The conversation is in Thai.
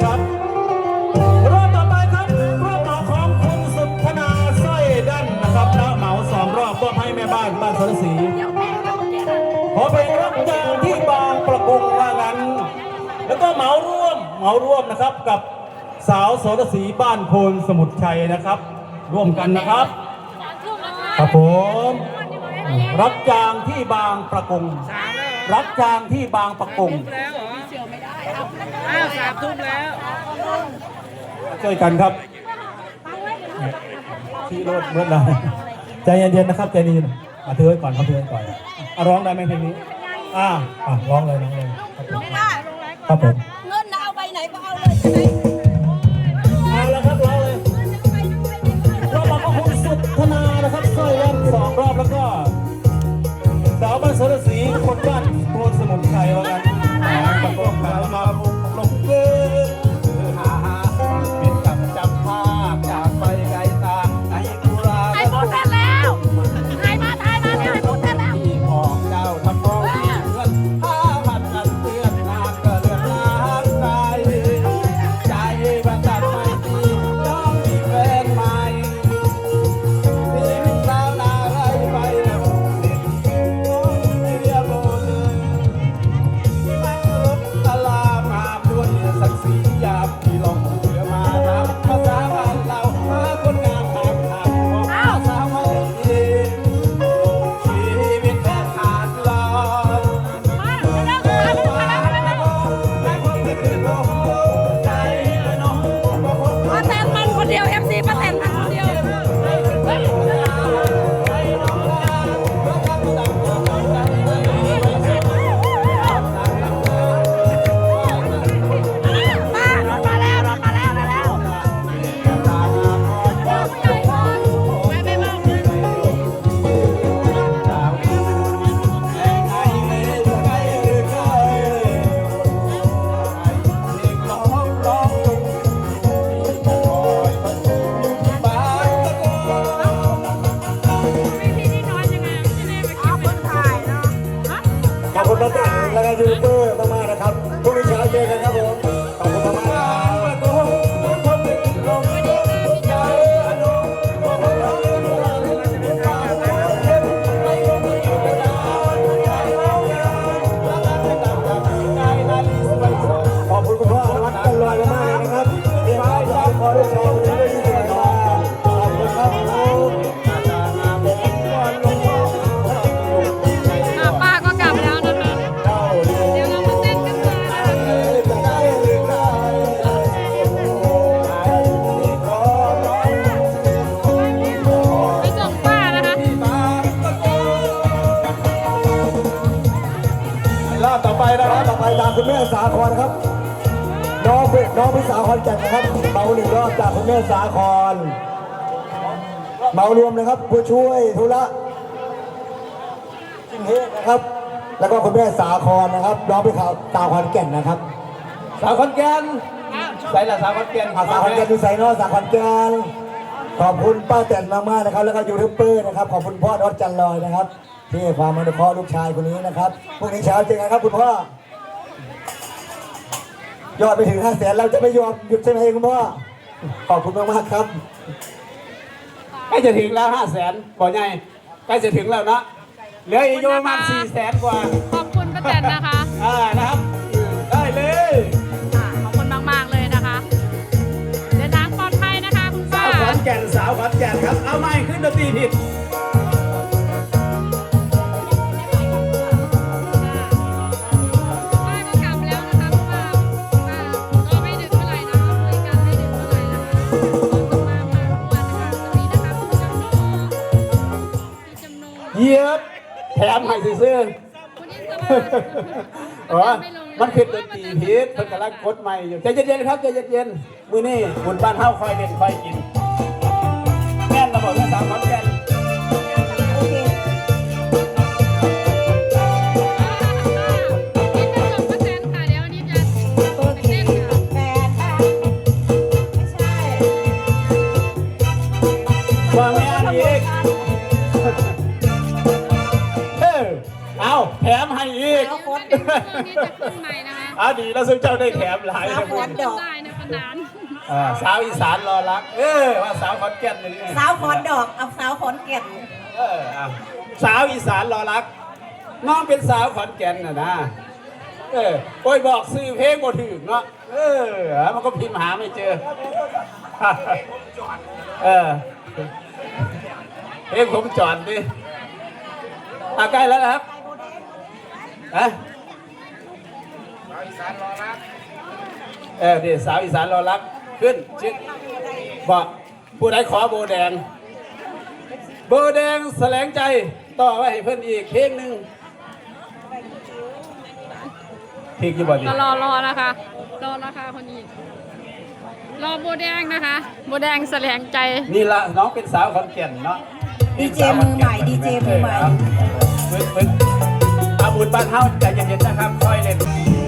นะครับรอบต่อไปครับรอบเหมาของคุณสุธนาสร้อยดั้นนะครับแล้วเหมาสองรอบมอบให้แม่บ้านบ้านสรศรีขอเป็นรับจ้างที่บางประกงว่างั้น แล้วก็เหมาร่วมเหมาร่วมนะครับกับสาวสรศรีบ้านโพนสมุทรชัยนะครับ ร่วมกันนะครับครับผมรับจ้างที่บางประกงรับจ้างที่บางประกง ออ้าวสามทุ่มแล้วช่วยกันครับที่รถเมื่อไหรใจเย็นๆนะครับใจเย็นๆอะถือไว้ก่อนครับถือไว้ก่อนอะร้องได้ไหมเพลงนี้อ่าอะร้องเลยร้องเลยครับผมไม่ได้ครับผมเงินน่ะเอาไปไหนก็เอาเลย ครับต่อไปตามคุณแม่สาครครับ น้องเป็นน้องเป็นสาวคอนแก่นนะครับเมาหนึ่งรอบจากคุณแม่สาครเมารวมนะครับผู้ช่วยธุระจิงเฮกนะครับ แล้วก็คุณแม่สาครนะครับน้องเป็นสาวสาวคอนแก่นนะครับ สาวขอนแก่นใส่ละสาวขอนแก่นอาสาวคอนแก่นดูใส่นอสาวคอนแก่นขอบคุณป้าแตนมากๆนะครับ แล้วก็ยูทูบเบอร์นะครับขอบคุณพ่อดอดจันลอยนะครับที่ให้ความอนุเคราะห์ลูกชายคนนี้นะครับพรุ่งนี้เช้าเจอกันครับคุณพ่อ ยอดไปถึงห้าแสนเราจะไม่ยอมหยุดใช่ไหมคุณพ่อ ขอบคุณมากมากๆครับใกล้จะถึงแล้วห้าแสนบอกไงใกล้จะถึงแล้วเนาะเหลืออีกอยู่ประมาณสี่แสนกว่า ขอบคุณป้าแตนนะคะ อ่านะครับ ได้เลยอะขอบคุณมากๆเลยนะคะเดินทางปลอดภัยนะคะคุณสาป้าวขอนแก่นสาวขอนแก่นครับ เอาไม่ขึ้นดนตรีผิด ถมให้ซื่อคุณยิ่งสบายๆอ๋อมันขึ้นดนตรีผิดเพิ่นกำลังกดใหม่อยู่ใจเย็นๆครับใจเย็นๆมื้อนี้บุญบ้านเฮาคอยเล่นคอยกินแม่นระบอกเรื่องสาวขอนแก่น เออเอาแถมให้อีกอะดีแล้วซึ่งเจ้าได้แถมหลายสาวเลยขอนดอก ได้นะคนนั้นอ่าสาวอีสานรอรัก เออว่าสาวขอนแก่นหนึ่งสาวขอนดอก เอาสาวขอนเก็บเอออะสาวอีสานรอรัก น้องเป็นสาวขอนแก่นน่ะนะเออโอ้ยบอกซื้อเพลงบ่ถึงเนาะเออมันก็พิมพ์หาไม่เจอ เออเพลงผมจอดดิอะใกล้แล้วนะครับฮะ เออดิสาวอีสานรอรักขึ้นชิดบอกผู้ใดขอโบแดง โบแดงแสลงใจต่อไว้ให้เพื่อนอีกเพลงหนึ่งเพลงกี่บอดีก็รอรอนะคะ รอนะคะคนนี้รอโบแดงนะคะโบแดงแสลงใจ นี่ละน้องเป็นสาวขอนแก่นเนาะดีเจมือใหม่ดีเจมือใหม่เออเอาเพิ่งเพิ่งอาบุญบ้านเฮาใจเย็นๆนะครับค่อยเล่น